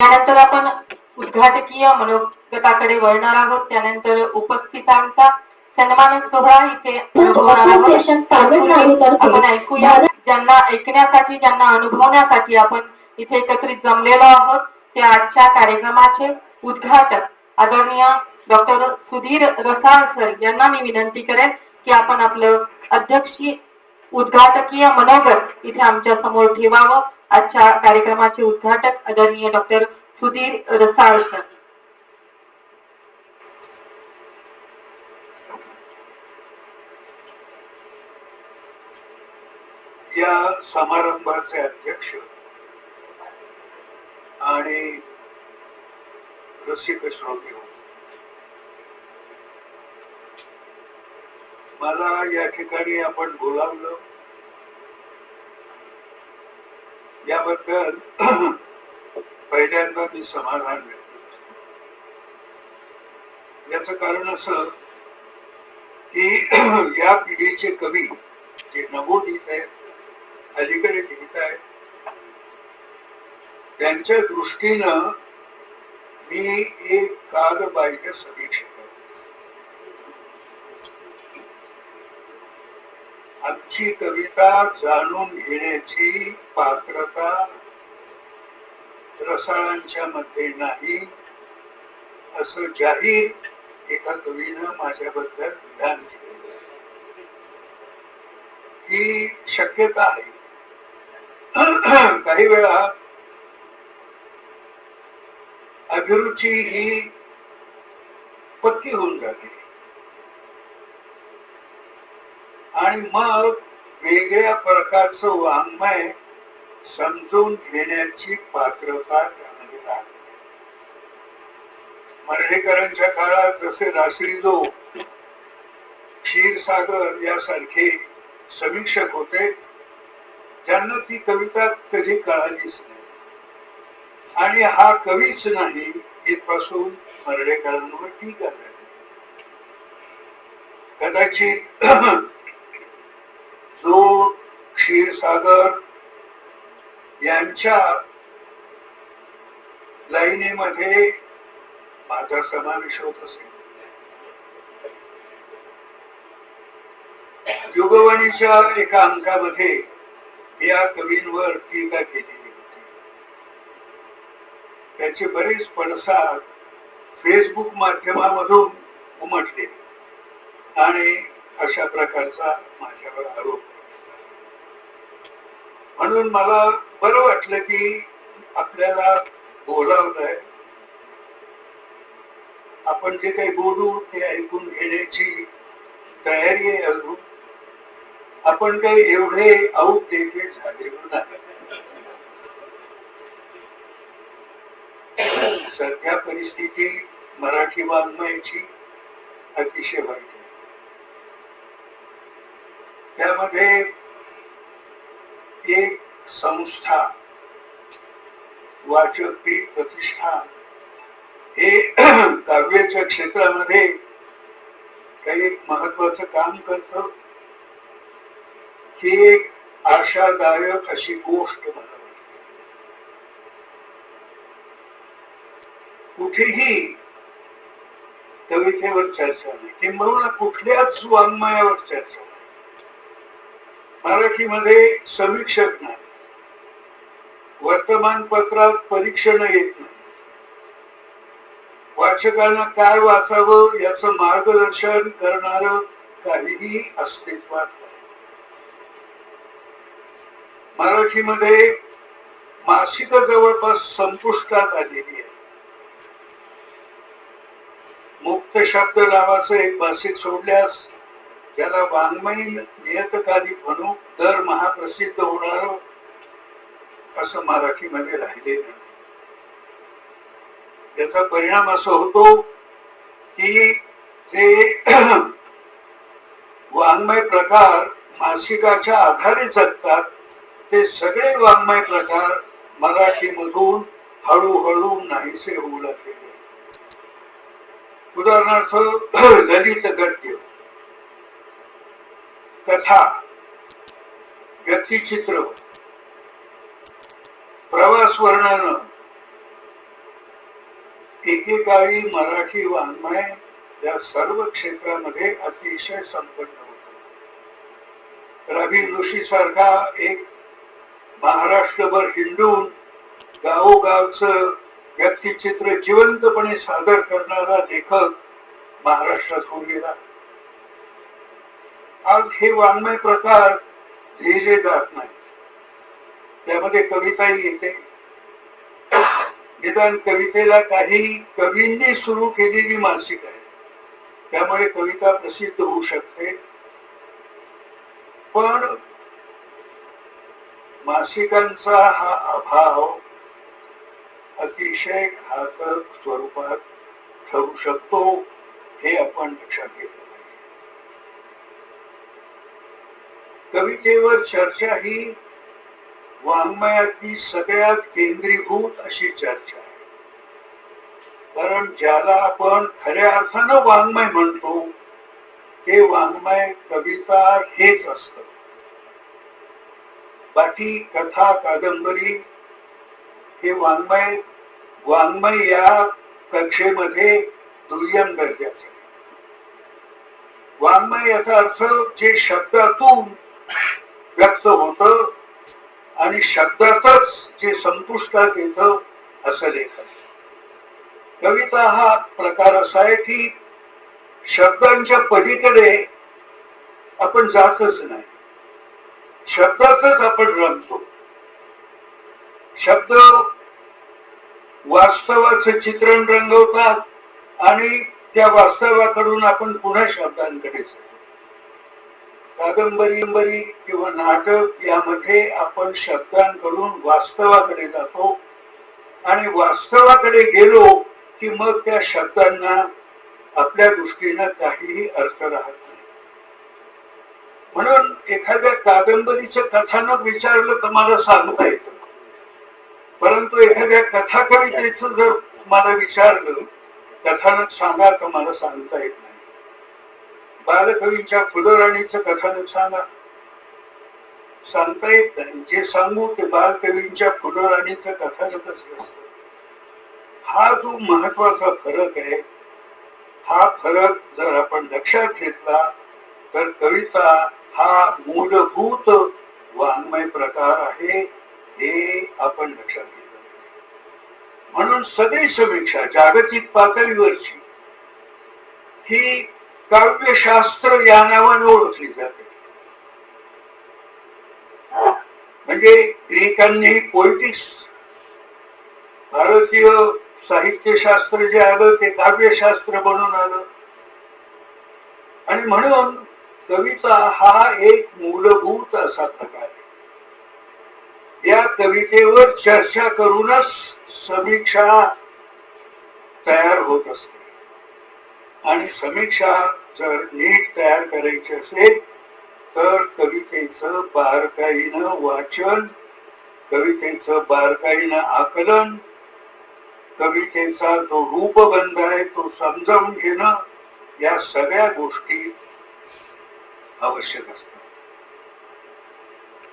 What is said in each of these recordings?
त्यानंतर आपण उद्घाटकीय मनोगताकडे वळणार आहोत. त्यानंतर उपस्थितांचा सन्मान सोहळा इथे आपण ऐकूया. ज्यांना ऐकण्यासाठी ज्यांना अनुभवण्यासाठी आपण इथे एकत्रित जमलेलो आहोत ते आजच्या कार्यक्रमाचे उद्घाटक आदरणीय डॉक्टर सुधीर रसाळ सर यांना मी विनंती करेन की आपण आपलं अध्यक्षीय उद्घाटकीय मनोगत इथे आमच्यासमोर ठेवावं. आजच्या कार्यक्रमाचे उद्घाटक आदरणीय डॉक्टर सुधीर रसाळ सर या समारंभाचे अध्यक्ष आणि रसिक श्रोते मला या ठिकाणी आपण बोलावलं. याबद्दल पहिल्यांदा मी समाधान व्यक्त याच कारण असं की या पिढीचे कवी जे नवोदित आहेत अलीकडे लिहित आहेत त्यांच्या दृष्टीनं मी एक कालबाह्य समीक्षा आजची कविता जाणून घेण्याची पात्रता रसाळांच्या मध्ये नाही. असं जाहीर एका कवीनं माझ्याबद्दल विधान केलेलं ही शक्यता आहे. काही वेळा अभिरुची ही पक्की होऊन जाते. आणि मग वेगळ्या प्रकारचं वाङ्मय समजून घेण्याची पात्रता त्यामध्ये लागते मर्ढेकरांच्या काळात जसे राश्रीजो क्षीरसागर यासारखे समीक्षक होते त्यांना ती कविता कधी कळालीच नाही. आणि हा कवीच नाही इथपासून मर्ढेकरांवर टीका झाली. कदाचित जो क्षीरसागर यांच्या लाईनीमध्ये माझा समावेश होत असेल युगवाणीच्या एका अंकामध्ये या कवींवर टीका केलेली होती. त्याचे बरेच पडसाद फेसबुक माध्यमामधून उमटले. आणि अशा प्रकारचा माझ्यावर आरोप. म्हणून मला बरं वाटलं की आपल्याला बोलावलंय. आपण जे काही बोलू ते ऐकून घेण्याची तयारी आहे अजून. आपण काही एवढे औपदेखे झालेलो नाही. सध्या परिस्थिती मराठी वाङ्मयाची अतिशय वाईट आहे त्यामध्ये एक संस्था वाचक पीठ प्रतिष्ठान हे काव्याच्या क्षेत्रामध्ये काही एक महत्वाचं काम करत. ही एक आशादायक अशी गोष्ट मला कुठेही कवितेवर चर्चा नाही. किंबहुना कुठल्याच वाङ्मयावर चर्चा मराठीमध्ये समीक्षक नाही. वर्तमानपत्रात परीक्षण येत नाही. वाचकांना काय वाचावं याचं मार्गदर्शन करणार काहीही अस्तित्वात नाही. मराठीमध्ये मासिक जवळपास संपुष्टात आलेली आहे. मुक्त शब्द नावाचं एक मासिक सोडल्यास त्याला वाङ्मयी नियतकालिक म्हणून तर महाप्रसिद्ध होणार असं मराठीमध्ये राहिले नाही. त्याचा परिणाम असा होतो की जे वाङ्मय प्रकार मासिकाच्या आधारे जगतात ते सगळे वाङ्मय प्रकार मराठीमधून हळूहळू नाहीसे होऊ लागलेले उदाहरणार्थ ललित गट कथा व्यक्तिचित्र प्रवास वर्णन एकेकाळी मराठी वाङ्मय या सर्व क्षेत्रामध्ये अतिशय संपन्न होत. रवी जोशी सारखा एक महाराष्ट्रभर हिंडून गावोगावचं व्यक्तिचित्र जिवंतपणे सादर करणारा लेखक महाराष्ट्रात होऊन गेला. आज हे वाङ्मय प्रकार लिहिले जात नाही. त्यामध्ये कविताही येते. निदान कवितेला काही कवींनी सुरू केलेली मासिक आहे. त्यामुळे कविता प्रसिद्ध होऊ शकते. पण मासिकांचा हा अभाव अतिशय घातक स्वरूपात ठरू शकतो हे आपण लक्षात घेतो. कवितेवर चर्चा ही वाङ्मयातली सगळ्यात केंद्रीभूत अशी चर्चा आहे. कारण ज्याला आपण खऱ्या अर्थानं वाङ्मय म्हणतो ते वाङ्मय कविता हेच असत. बाकी कथा कादंबरी हे वाङ्मय वाङ्मय या कक्षेमध्ये दुय्यम दर्जाचे वाङ्मय याचा अर्थ जे शब्दातून व्यक्त होत आणि शब्दातच जे संपुष्टात येत असं लेखन. कविता हा प्रकार असा आहे की शब्दांच्या पलीकडे आपण जातच नाही. शब्दातच आपण रमतो. शब्द वास्तवाचं चित्रण रंगवतात आणि त्या वास्तवाकडून आपण पुन्हा शब्दांकडे जातो. कादंबरी किंवा नाटक यामध्ये आपण शब्दांकडून वास्तवाकडे जातो. आणि वास्तवाकडे गेलो की मग त्या शब्दांना आपल्या दृष्टीनं काहीही अर्थ राहत नाही. म्हणून एखाद्या कादंबरीचं कथानक विचारलं तर मला सांगता येतं. परंतु एखाद्या कथा कवितेचं जर मला विचारलं कथानक सांगा तर मला सांगता येत नाही. बालकवींच्या फुलराणीचं कथा सांगा सांगता येत नाही. जे सांगू ते बालकवींच्या फुलराणीचं कथानकच नसतं हा जो महत्त्वाचा फरक आहे हा फरक जर आपण लक्षात घेतला तर कविता हा मूलभूत वाङ्मय प्रकार आहे हे आपण लक्षात घेतलं म्हणून सगळी समीक्षा जागतिक पातळीवरची ही काव्यशास्त्र या नावाने ओळखली जाते. म्हणजे ग्रीकांनी पोलिटिक्स भारतीय साहित्यशास्त्र जे आलं ते काव्यशास्त्र बनून आलं. आणि म्हणून कविता हा एक मूलभूत असा प्रकार आहे. या कवितेवर चर्चा करूनच समीक्षा तयार होत असते. आणि समीक्षा जर नीट तयार करायची असेल तर कवितेचं बारकाईनं वाचन कवितेचं बारकाईनं आकलन कवितेचा जो रूपबंध आहे तो समजावून घेणं या सगळ्या गोष्टी आवश्यक असतात.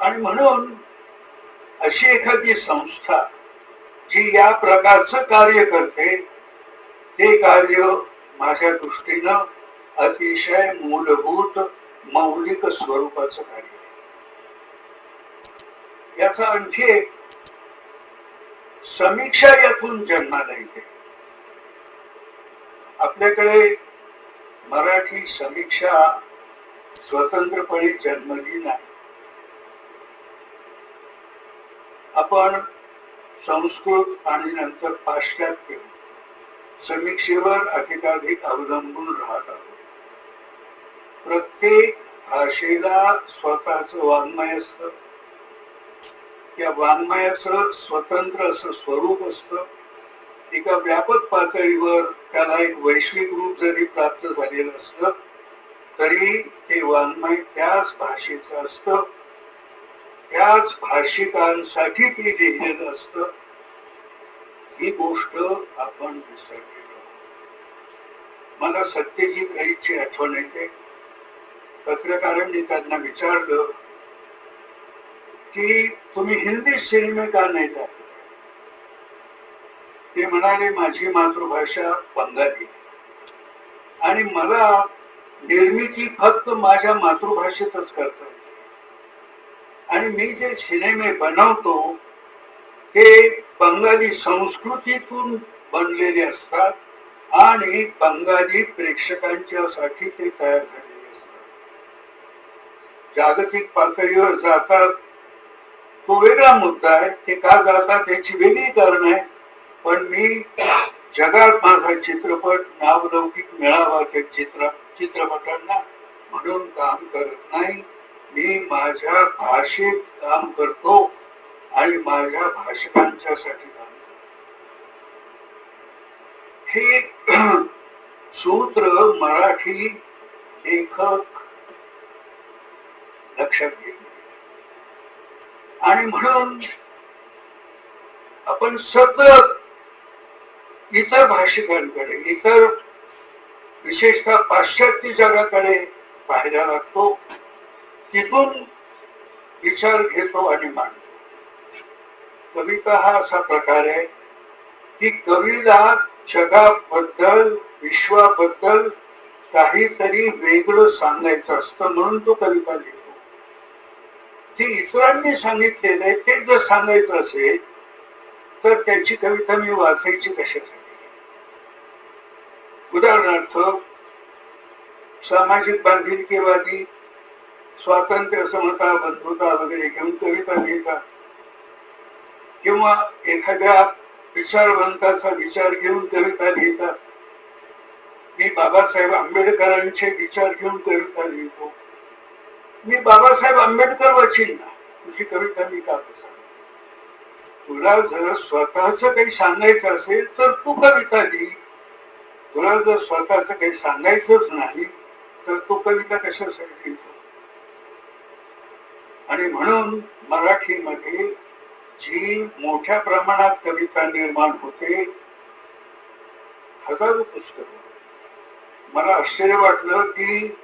आणि म्हणून अशी एखादी संस्था जी या प्रकारचं कार्य करते ते कार्य माझ्या दृष्टीनं अतिशय मूलभूत मौलिक स्वरूपाचं कार्य आहे. याचा आणखी एक समीक्षा यातून जन्माला येते. आपल्याकडे मराठी समीक्षा स्वतंत्रपणे जन्मली नाही. आपण संस्कृत आणि नंतर पाश्चात्य समीक्षेवर अधिकाधिक अवलंबून राहत आहोत प्रत्येक भाषेला स्वतःच वाङ्मय असतं. त्या वाङ्मयाचं स्वतंत्र असं स्वरूप असतं. एका व्यापक पातळीवर त्याला एक वैश्विक रूप जरी प्राप्त झालेलं असलं तरी ते वाङ्मय त्याच भाषेचं असतं. त्याच भाषिकांसाठी ते लिहिलेलं असतं. ही गोष्ट आपण विसरलेलो मला सत्यजित राईची आठवण येते. पत्रकारांनी त्यांना विचारलं की तुम्ही हिंदी सिनेमे का नाही दाखवत ते म्हणाले माझी मातृभाषा बंगाली. आणि मला निर्मिती फक्त माझ्या मातृभाषेतच करतात आणि मी जे सिनेमे बनवतो हे बंगाली संस्कृतीतून बनलेले असतात आणि बंगाली प्रेक्षकांच्यासाठी ते तयार झालेले असतात. जागतिक पातळीवर जातात. तो वेगळा मुद्दा आहे. ते का जातात याची वेगळी कारण आहे. पण मी जगात माझा चित्रपट नावलौकिक मिळावा त्या चित्र चित्रपटांना म्हणून काम करत नाही. मी माझ्या भाषेत काम करतो. आणि माझ्या भाषकांच्यासाठी साठी हे सूत्र मराठी लेखक लक्षात घेत आणि म्हणून आपण सतत इतर भाषिकांकडे इतर विशेषतः पाश्चात्य जगाकडे पाहायला लागतो तिथून विचार घेतो आणि मांडतो. कविता हा असा प्रकार आहे की कवीला जगाबद्दल विश्वाबद्दल काहीतरी वेगळं सांगायचं असतं म्हणून तो कविता लिहितो. जे इतरांनी सांगितलेलं आहे ते जर सांगायचं असेल तर त्याची कविता मी वाचायची कशासाठी? उदाहरणार्थ सामाजिक बांधिलकीवादी स्वातंत्र्य समता बंधुता वगैरे घेऊन कविता लिहितात. किंवा एखाद्या विचारवंताचा विचार घेऊन कविता लिहितात. मी बाबासाहेब आंबेडकरांचे विचार घेऊन कविता लिहितो. मी बाबासाहेब आंबेडकर वाचील ना तुझी कविता मी का सांग तुला जर स्वतःच काही सांगायचं असेल तर तू कविता लिही. तुला जर स्वतःच काही सांगायचंच नाही तर तू कविता कशासाठी लिहितो? आणि म्हणून मराठीमध्ये जी मोठ्या प्रमाणात कविता निर्माण होते हजारो पुस्तक. मला आश्चर्य वाटलं की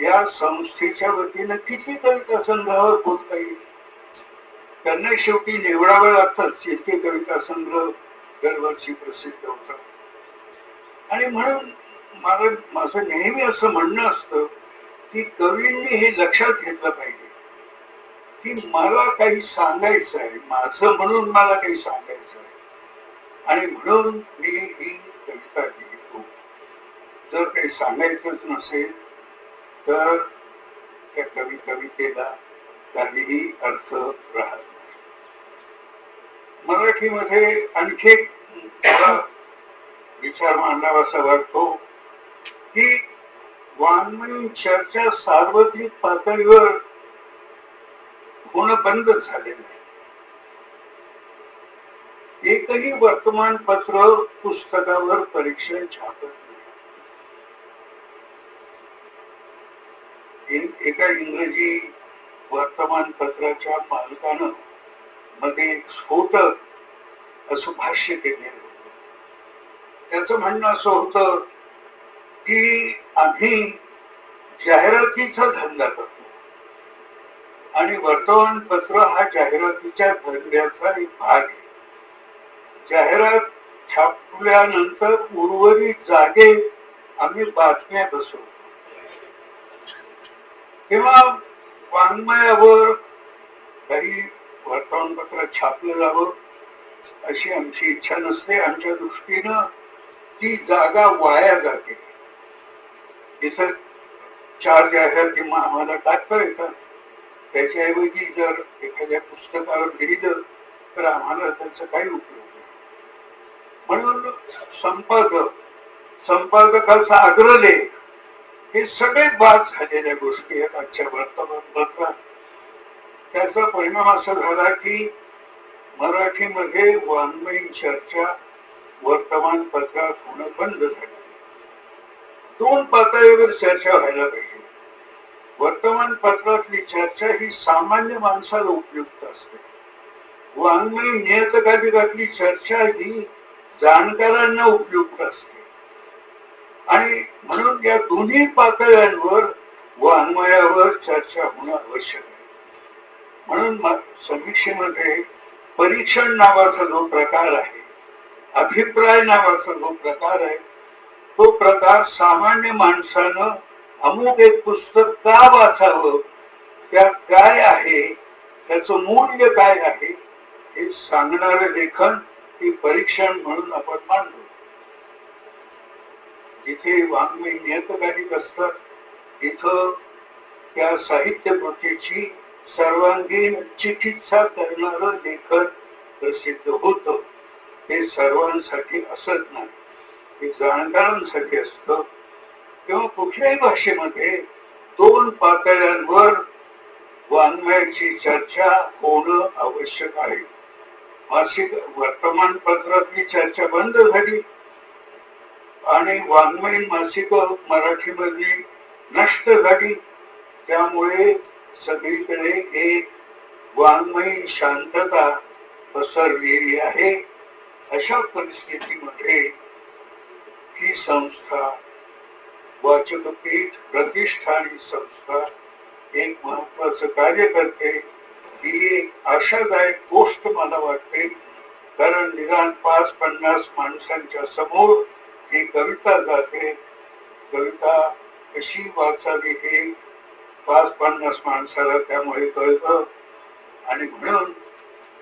या संस्थेच्या वतीनं किती कविता संग्रहावर बोलता येईल त्यांना शेवटी निवडावं लागतात इतके कविता संग्रह दरवर्षी प्रसिद्ध होतात. आणि म्हणून मला माझं नेहमी असं म्हणणं असतं की कवींनी हे लक्षात घेतलं पाहिजे. की मला काही सांगायचं आहे. माझं म्हणून मला काही सांगायचं आहे. आणि म्हणून मी ही कविता लिहितो. जर काही सांगायचंच नसेल तर त्या कवी कवितेला काहीही अर्थ राहत नाही. मराठीमध्ये आणखी एक मांडावा असा वाटतो की वाङ्मयीन चर्चा सार्वत्रिक पातळीवर होणं बंद झालेलं एकही वर्तमानपत्र पुस्तकावर परीक्षण छापत नाही. एका इंग्रजी वर्तमानपत्राच्या मालकानं मध्ये एक स्फोटक असं भाष्य केलेलं त्याच त्याचं म्हणणं असं होतं की आम्ही जाहिरातीचा धंदा करतो. आणि वर्तमानपत्र हा जाहिरातीच्या धंद्याचा एक भाग आहे. जाहिरात छापल्यानंतर उर्वरित जागे आम्ही बातम्या बसवतो. किंवा वाङ्मयावर काही वर्तमानपत्र छापलं जावं अशी आमची इच्छा नसते. आमच्या दृष्टीनं ती जागा वाया जाते. इथं चार जाहिराती आम्हाला टाकता येतात. त्याच्याऐवजी जर एखाद्या पुस्तकावर लिहिलं तर आम्हाला त्याचा काही उपयोग नाही. म्हणून संपादक संपादकाचा अग्रलेख हे सगळे बाद झालेल्या गोष्टी आहेत आजच्या वर्तमानपत्रात त्याचा परिणाम असा झाला की मराठीमध्ये वाङ्मयीन चर्चा वर्तमानपत्रात होणं बंद झालं. दोन पातळीवर चर्चा व्हायला पाहिजे. वर्तमानपत्रातली चर्चा ही सामान्य माणसाला उपयुक्त असते. वाङ्मय नियतकालिकातली चर्चा ही जाणकारांना उपयुक्त असते. आणि म्हणून या दोन्ही पातळ्यांवर वाङ्मयावर चर्चा होणं आवश्यक आहे. म्हणून समीक्षेमध्ये परीक्षण नावाचा जो प्रकार आहे अभिप्राय नावाचा जो प्रकार आहे तो प्रकार सामान्य माणसानं अमुक एक पुस्तक का वाचावं? त्यात काय आहे? त्याचं मूल्य काय आहे? हे सांगणारं लेखन हे परीक्षण म्हणून आपण मानलो जिथे वाङ्मय नियतकालिक असतात तिथं त्या साहित्य कृतीची सर्वांगीण चिकित्सा करणारं लेखन प्रसिद्ध होतं. हे सर्वांसाठी असत नाही. हे जाणकारांसाठी असतं. कुठल्याही भाषेमध्ये? दोन पातळ्यांवर वाङ्मयाची चर्चा होणं आवश्यक आहे. मासिक वर्तमानपत्रातली चर्चा बंद झाली. आणि वाङ्मयीन मासिक मराठीमधली नष्ट झाली. त्यामुळे सगळीकडे एक वाङ्मयीन शांतता पसरलेली आहे. अशा परिस्थितीमध्ये ही संस्था वाचकपीठ प्रतिष्ठानी संस्था एक महत्वाचं कार्य करते. ही एक आशादायक गोष्ट मला वाटते कारण निदान पाच पन्नास माणसांच्या समोर ही कविता जाते. कविता कशी वाचावी हे पाच पन्नास माणसाला त्यामुळे कळतं. आणि म्हणून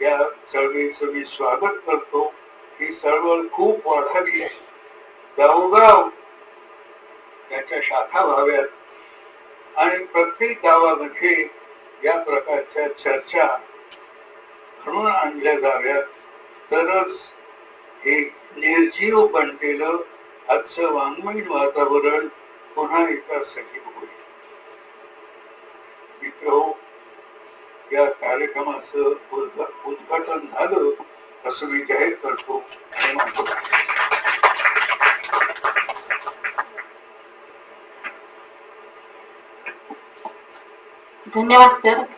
या चळवळीचं मी स्वागत करतो. ही चळवळ खूप वाढावी. गावोगाव त्याच्या शाखा व्हाव्यात. आणि प्रत्येक गावामध्ये या प्रकारच्या चर्चा घडून आणल्या जाव्यात. तरच हे निर्जीव बनलेलं आजचं वाङ्मयीन वातावरण पुन्हा एकदा सजीव होईल. मित्र हो, या कार्यक्रमाचं उद्घाटन झालं असं मी जाहीर करतो आणि म्हणतो धन्यवाद सर.